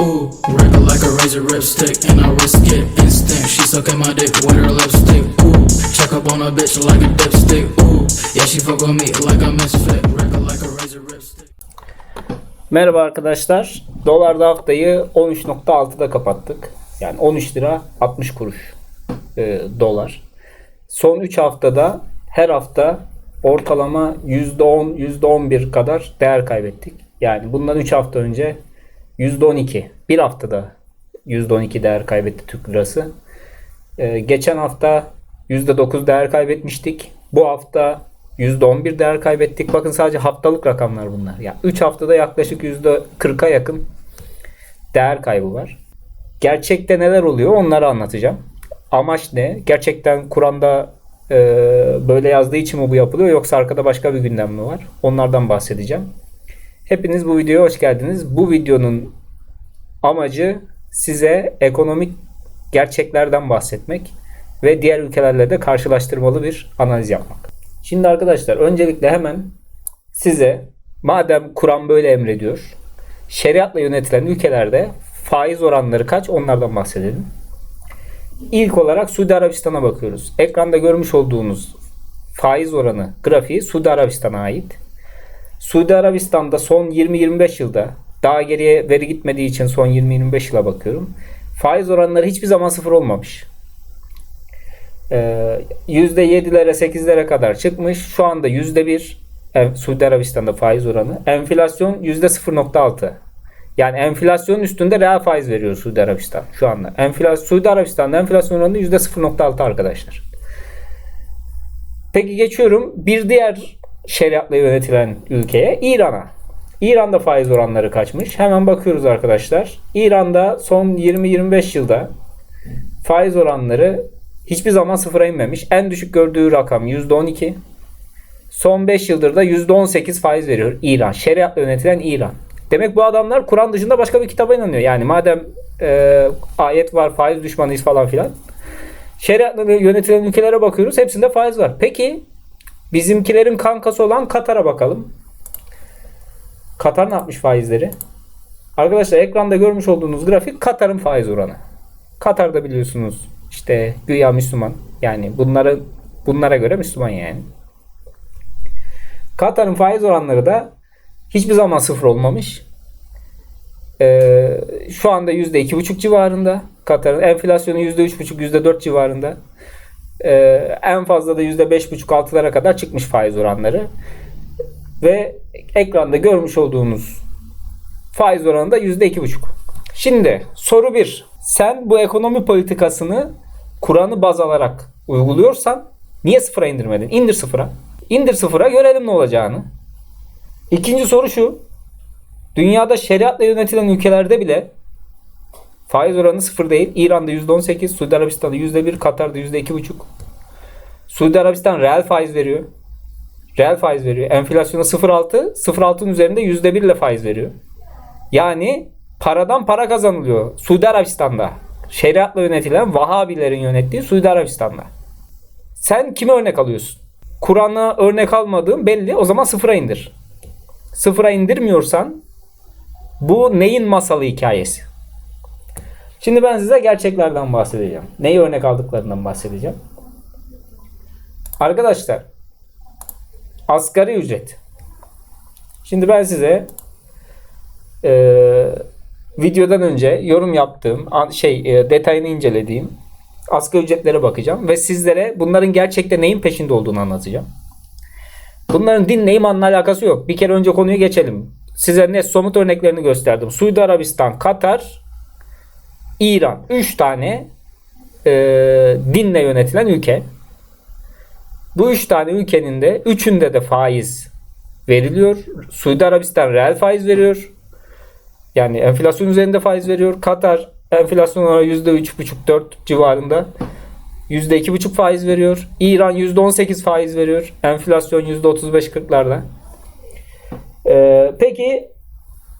Ooh, wrinkle like a razor lipstick, and I risk it instant. She sucking my dick with her lipstick. Ooh, check up on a bitch like a dipstick. Ooh, yeah, she fuck with me like a misfit. Merhaba arkadaşlar. Dolarda haftayı 13.6'da kapattık. Yani 13 lira 60 kuruş e, dolar. Son 3 haftada her hafta ortalama %10, %11 kadar değer kaybettik. Yani bundan 3 hafta önce %12. Bir haftada %12 değer kaybetti Türk lirası. E, geçen hafta %9 değer kaybetmiştik. Bu hafta %11 değer kaybettik. Bakın sadece haftalık rakamlar bunlar. Ya 3 haftada yaklaşık %40'a yakın değer kaybı var. Gerçekte neler oluyor onları anlatacağım. Amaç ne? Gerçekten Kur'an'da e, böyle yazdığı için mi bu yapılıyor yoksa arkada başka bir gündem mi var? Onlardan bahsedeceğim. Hepiniz bu videoya hoş geldiniz. Bu videonun amacı size ekonomik gerçeklerden bahsetmek ve diğer ülkelerle de karşılaştırmalı bir analiz yapmak. Şimdi arkadaşlar öncelikle hemen size madem Kur'an böyle emrediyor, şeriatla yönetilen ülkelerde faiz oranları kaç onlardan bahsedelim. İlk olarak Suudi Arabistan'a bakıyoruz. Ekranda görmüş olduğunuz faiz oranı grafiği Suudi Arabistan'a ait. Suudi Arabistan'da son 20-25 yılda daha geriye veri gitmediği için son 20-25 yıla bakıyorum. Faiz oranları hiçbir zaman sıfır olmamış. Ee, %7'lere 8'lere kadar çıkmış. Şu anda %1 en- Suudi Arabistan'da faiz oranı. Enflasyon %0.6. Yani enflasyonun üstünde reel faiz veriyor Suudi Arabistan şu anda. Enflasyon, Suudi Arabistan'da enflasyon oranı %0.6 arkadaşlar. Peki geçiyorum bir diğer şeriatla yönetilen ülkeye İran'a. İran'da faiz oranları kaçmış? Hemen bakıyoruz arkadaşlar. İran'da son 20-25 yılda faiz oranları hiçbir zaman sıfıra inmemiş. En düşük gördüğü rakam %12. Son 5 yıldır da %18 faiz veriyor İran. Şeriatla yönetilen İran. Demek bu adamlar Kur'an dışında başka bir kitaba inanıyor. Yani madem e, ayet var faiz düşmanıyız falan filan. Şeriatla yönetilen ülkelere bakıyoruz. Hepsinde faiz var. Peki bizimkilerin kankası olan Katar'a bakalım. Katar ne yapmış faizleri? Arkadaşlar ekranda görmüş olduğunuz grafik Katar'ın faiz oranı. Katar'da biliyorsunuz işte güya Müslüman. Yani bunları bunlara göre Müslüman yani. Katar'ın faiz oranları da hiçbir zaman sıfır olmamış. Ee, şu anda %2,5 civarında. Katar'ın enflasyonu %3,5 %4 civarında. Ee, en fazla da %5,5-6'lara kadar çıkmış faiz oranları. Ve ekranda görmüş olduğunuz faiz oranı da %2,5. Şimdi soru 1. Sen bu ekonomi politikasını Kur'an'ı baz alarak uyguluyorsan niye sıfıra indirmedin? İndir sıfıra. İndir sıfıra görelim ne olacağını. İkinci soru şu. Dünyada şeriatla yönetilen ülkelerde bile faiz oranı sıfır değil. İran'da %18, Suudi Arabistan'da %1, Katar'da %2,5. Suudi Arabistan reel faiz veriyor. Reel faiz veriyor. Enflasyona 0.6, 0.6'ın üzerinde %1 ile faiz veriyor. Yani paradan para kazanılıyor Suudi Arabistan'da. Şeriatla yönetilen Vahabilerin yönettiği Suudi Arabistan'da. Sen kime örnek alıyorsun? Kur'an'a örnek almadığın belli. O zaman sıfıra indir. Sıfıra indirmiyorsan bu neyin masalı hikayesi? Şimdi ben size gerçeklerden bahsedeceğim. Neyi örnek aldıklarından bahsedeceğim. Arkadaşlar asgari ücret. Şimdi ben size e, videodan önce yorum yaptığım şey e, detayını incelediğim asgari ücretlere bakacağım ve sizlere bunların gerçekte neyin peşinde olduğunu anlatacağım. Bunların dinle imanla alakası yok. Bir kere önce konuyu geçelim. Size net somut örneklerini gösterdim. Suudi Arabistan, Katar, İran. 3 tane e, dinle yönetilen ülke. Bu 3 tane ülkenin de üçünde de faiz veriliyor. Suudi Arabistan reel faiz veriyor. Yani enflasyon üzerinde faiz veriyor. Katar enflasyon oranı %3,5-4 civarında. %2,5 faiz veriyor. İran %18 faiz veriyor. Enflasyon %35-40'larda. Ee, peki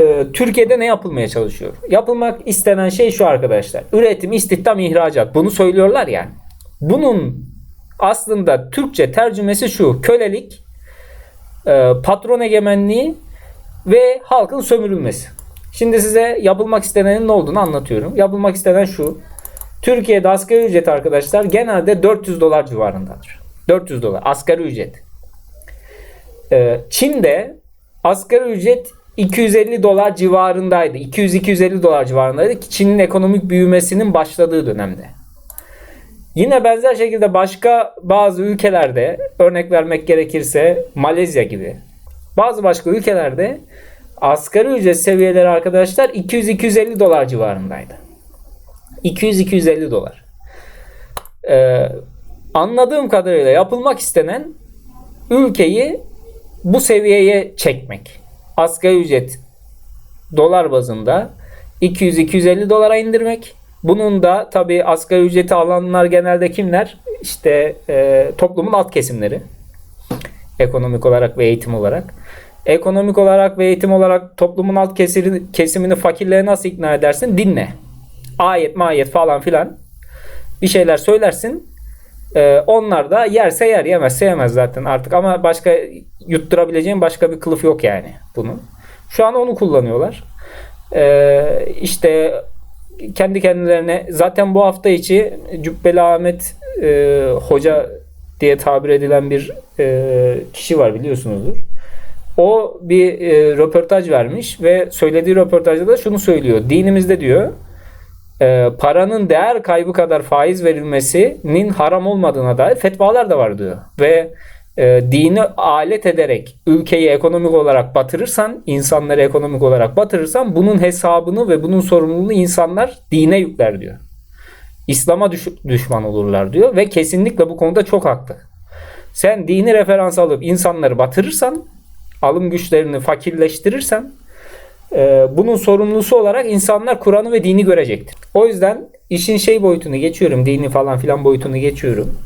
e, Türkiye'de ne yapılmaya çalışıyor? Yapılmak istenen şey şu arkadaşlar. Üretim, istihdam, ihracat. Bunu söylüyorlar yani. Bunun aslında Türkçe tercümesi şu. Kölelik, e, patron egemenliği ve halkın sömürülmesi. Şimdi size yapılmak istenenin ne olduğunu anlatıyorum. Yapılmak istenen şu. Türkiye'de asgari ücret arkadaşlar genelde 400 dolar civarındadır. 400 dolar asgari ücret. Ee, Çin'de asgari ücret 250 dolar civarındaydı. 200-250 dolar civarındaydı ki Çin'in ekonomik büyümesinin başladığı dönemde. Yine benzer şekilde başka bazı ülkelerde örnek vermek gerekirse Malezya gibi bazı başka ülkelerde asgari ücret seviyeleri arkadaşlar 200-250 dolar civarındaydı. 200-250 dolar. Ee, anladığım kadarıyla yapılmak istenen ülkeyi bu seviyeye çekmek. Asgari ücret dolar bazında 200-250 dolara indirmek. Bunun da tabi asgari ücreti alanlar genelde kimler? İşte e, toplumun alt kesimleri. Ekonomik olarak ve eğitim olarak. Ekonomik olarak ve eğitim olarak toplumun alt kesiri, kesimini fakirliğe nasıl ikna edersin? Dinle. Ayet mayet falan filan bir şeyler söylersin. Ee, onlar da yerse yer yemezse yemez zaten artık ama başka yutturabileceğin başka bir kılıf yok yani bunun. Şu an onu kullanıyorlar. Ee, işte kendi kendilerine zaten bu hafta içi Cübbeli Ahmet e, Hoca diye tabir edilen bir e, kişi var biliyorsunuzdur. O bir e, röportaj vermiş ve söylediği röportajda da şunu söylüyor. Dinimizde diyor e, paranın değer kaybı kadar faiz verilmesinin haram olmadığına dair fetvalar da var diyor. Ve e, dini alet ederek ülkeyi ekonomik olarak batırırsan, insanları ekonomik olarak batırırsan bunun hesabını ve bunun sorumluluğunu insanlar dine yükler diyor. İslam'a düş- düşman olurlar diyor ve kesinlikle bu konuda çok haklı. Sen dini referans alıp insanları batırırsan, alım güçlerini fakirleştirirsen e, bunun sorumlusu olarak insanlar Kur'an'ı ve dini görecektir. O yüzden işin şey boyutunu geçiyorum, dini falan filan boyutunu geçiyorum.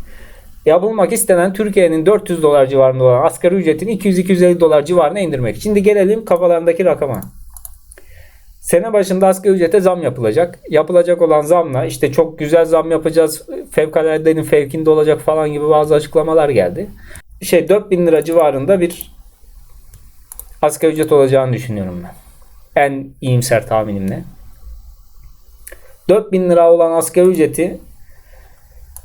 Yapılmak istenen Türkiye'nin 400 dolar civarında olan asgari ücretini 200-250 dolar civarına indirmek. Şimdi gelelim kafalarındaki rakama. Sene başında asgari ücrete zam yapılacak. Yapılacak olan zamla işte çok güzel zam yapacağız, fevkaladenin fevkinde olacak falan gibi bazı açıklamalar geldi. Şey 4000 lira civarında bir asgari ücret olacağını düşünüyorum ben. En iyimser tahminimle. 4000 lira olan asgari ücreti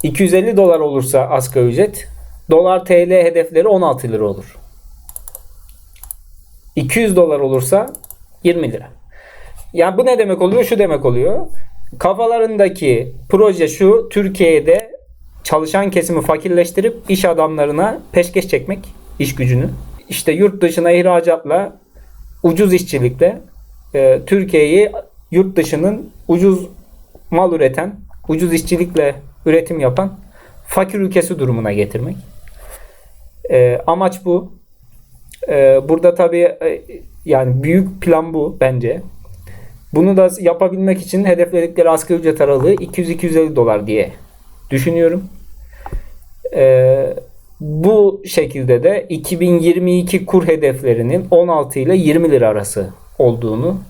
250 dolar olursa asgari ücret dolar TL hedefleri 16 lira olur. 200 dolar olursa 20 lira. Yani bu ne demek oluyor? Şu demek oluyor. Kafalarındaki proje şu Türkiye'de çalışan kesimi fakirleştirip iş adamlarına peşkeş çekmek iş gücünü. İşte yurt dışına ihracatla ucuz işçilikle e, Türkiye'yi yurt dışının ucuz mal üreten, ucuz işçilikle üretim yapan fakir ülkesi durumuna getirmek. E, amaç bu. E, burada tabii e, yani büyük plan bu bence. Bunu da yapabilmek için hedefledikleri asgari ücret aralığı 200-250 dolar diye düşünüyorum. E, bu şekilde de 2022 kur hedeflerinin 16 ile 20 lira arası olduğunu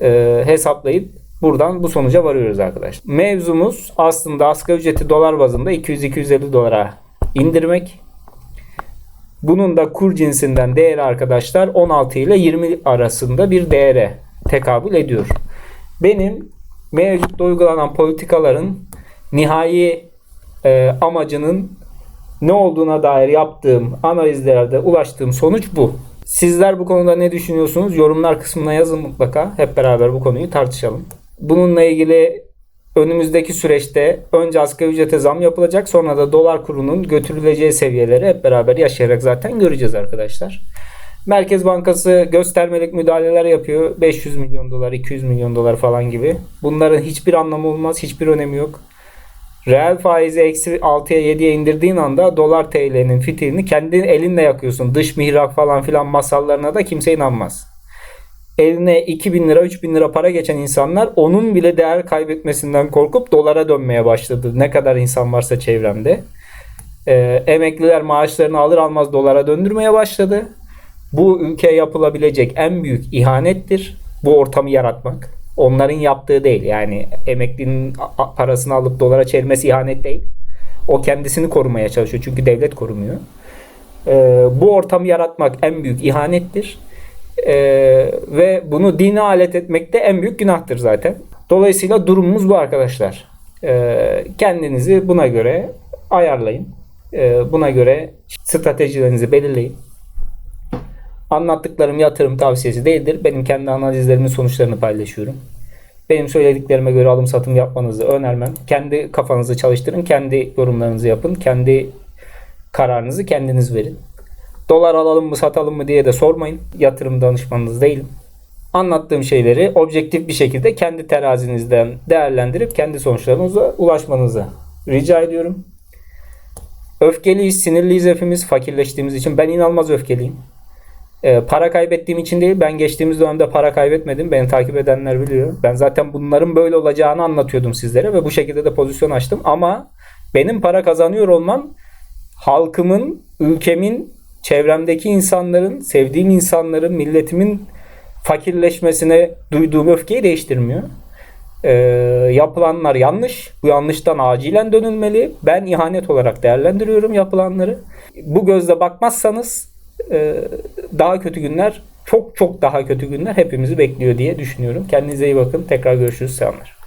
e, hesaplayıp buradan bu sonuca varıyoruz arkadaşlar. Mevzumuz aslında asgari ücreti dolar bazında 200-250 dolara indirmek. Bunun da kur cinsinden değeri arkadaşlar 16 ile 20 arasında bir değere tekabül ediyor. Benim mevcutta uygulanan politikaların nihai e, amacının ne olduğuna dair yaptığım analizlerde ulaştığım sonuç bu. Sizler bu konuda ne düşünüyorsunuz? Yorumlar kısmına yazın mutlaka. Hep beraber bu konuyu tartışalım. Bununla ilgili önümüzdeki süreçte önce asgari ücrete zam yapılacak sonra da dolar kurunun götürüleceği seviyeleri hep beraber yaşayarak zaten göreceğiz arkadaşlar. Merkez Bankası göstermelik müdahaleler yapıyor. 500 milyon dolar, 200 milyon dolar falan gibi. Bunların hiçbir anlamı olmaz, hiçbir önemi yok. Reel faizi eksi 6'ya 7'ye indirdiğin anda dolar TL'nin fitilini kendi elinle yakıyorsun. Dış mihrak falan filan masallarına da kimse inanmaz. Eline 2000 lira 3000 lira para geçen insanlar onun bile değer kaybetmesinden korkup dolara dönmeye başladı. Ne kadar insan varsa çevremde. Ee, emekliler maaşlarını alır almaz dolara döndürmeye başladı. Bu ülkeye yapılabilecek en büyük ihanettir. Bu ortamı yaratmak. Onların yaptığı değil. Yani emeklinin parasını alıp dolara çevirmesi ihanet değil. O kendisini korumaya çalışıyor. Çünkü devlet korumuyor. Ee, bu ortamı yaratmak en büyük ihanettir. Ee, ve bunu dine alet etmek de en büyük günahtır zaten. Dolayısıyla durumumuz bu arkadaşlar. Ee, kendinizi buna göre ayarlayın. Ee, buna göre stratejilerinizi belirleyin. Anlattıklarım yatırım tavsiyesi değildir. Benim kendi analizlerimin sonuçlarını paylaşıyorum. Benim söylediklerime göre alım satım yapmanızı önermem. Kendi kafanızı çalıştırın, kendi yorumlarınızı yapın, kendi kararınızı kendiniz verin. Dolar alalım mı satalım mı diye de sormayın. Yatırım danışmanınız değilim. Anlattığım şeyleri objektif bir şekilde kendi terazinizden değerlendirip kendi sonuçlarınıza ulaşmanızı rica ediyorum. Öfkeliyiz, sinirliyiz hepimiz fakirleştiğimiz için. Ben inanılmaz öfkeliyim. Ee, para kaybettiğim için değil. Ben geçtiğimiz dönemde para kaybetmedim. Beni takip edenler biliyor. Ben zaten bunların böyle olacağını anlatıyordum sizlere ve bu şekilde de pozisyon açtım. Ama benim para kazanıyor olmam halkımın, ülkemin, çevremdeki insanların, sevdiğim insanların, milletimin fakirleşmesine duyduğum öfkeyi değiştirmiyor. Ee, yapılanlar yanlış. Bu yanlıştan acilen dönülmeli. Ben ihanet olarak değerlendiriyorum yapılanları. Bu gözle bakmazsanız e, daha kötü günler, çok çok daha kötü günler hepimizi bekliyor diye düşünüyorum. Kendinize iyi bakın. Tekrar görüşürüz. Selamlar.